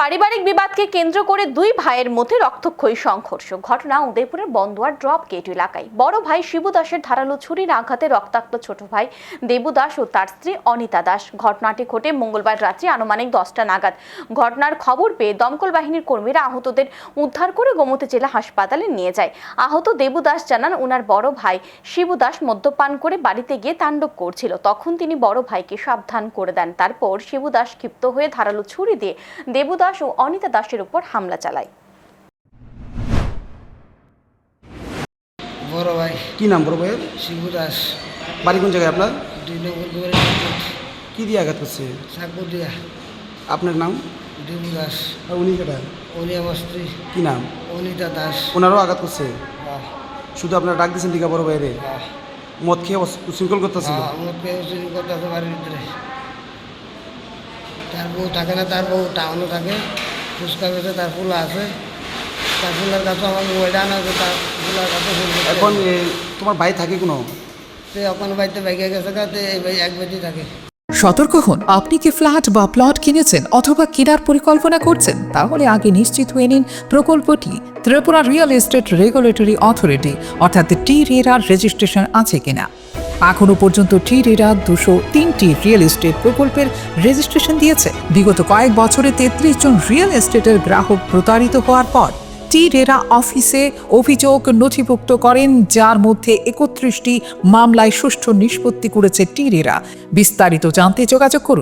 পারিবারিক বিবাদকে কেন্দ্র করে দুই ভাইয়ের মধ্যে রক্তক্ষয়ী সংঘর্ষ। ঘটনা উদয়পুরের বন্দুয়ার ড্রপ গেট এলাকায়। বড় ভাই শিবু দাসের ধারালো ছুরির আঘাতে রক্তাক্ত ছোট ভাই দেবু দাস ও তার স্ত্রী অনিতা দাস। ঘটনাটি ঘটে মঙ্গলবার রাত্রি আনুমানিক দশটা নাগাদ। ঘটনার খবর পেয়ে দমকল বাহিনীর কর্মীরা আহতদের উদ্ধার করে গোমতী জেলা হাসপাতালে নিয়ে যায়। আহত দেবু দাস জানান ওনার বড় ভাই শিবু দাস মদ্যপান করে বাড়িতে গিয়ে তাণ্ডব করছিল। তখন তিনি বড় ভাইকে সাবধান করে দেন। তারপর শিবু দাস ক্ষিপ্ত হয়ে ধারালো ছুরি দিয়ে দেবু দাস ও অনিতা দাসের উপর হামলা চালায়। বড় ভাই। কি নাম বড় ভাইয়ের? শিবু দাস। বাড়ি কোন জায়গায় আপনার? দুই নম্বর দুয়ারে কি দিয়ে আঘাত করছে? সাকুদিয়া আপনার নাম? দেবু দাস। আর উনি কেটা? উনি আমার স্ত্রী কি নাম? অনিতা দাস। ওনারও আঘাত করছে? শুধু আপনার ডাক দিয়েছেন দিঘা বড় ভাইরে? হ্যাঁ, মদ খেয়ে উশৃঙ্খল করতেছিল? আমার কেউ চুরি বাড়ির ভিতরে। তার বউ থাকে না তার বউ টাউনে থাকে ফুচকা বেছে তার ফুলা আছে। তার ফুলার কাছে আমার মোবাইলটা আনা আছে তার ফুলার কাছে ফুল এখন তোমার ভাই থাকে কোনো? সে ওখানে বাড়িতে বেগে গেছে কাতে এই ভাই এক বেটি থাকে। সতর্ক হন আপনি কি ফ্ল্যাট বা প্লট কিনেছেন অথবা কেনার পরিকল্পনা করছেন? তাহলে আগে নিশ্চিত হয়ে নিন প্রকল্পটি Tripura real estate regulatory authority অর্থাৎ টি রেরার রেজিস্ট্রেশন আছে কিনা। এখনও পর্যন্ত টিরেরা দুশো তিনটি রিয়েল এস্টেট প্রকল্পের রেজিস্ট্রেশন দিয়েছে। বিগত কয়েক বছরে তেত্রিশ জন রিয়েল এস্টেটের গ্রাহক প্রতারিত হওয়ার পর টি রেরা অফিসে অভিযোগ নথিভুক্ত করেন, যার মধ্যে একত্রিশটি মামলায় সুষ্ঠু নিষ্পত্তি করেছে টি রেরা বিস্তারিত জানতে যোগাযোগ করুন।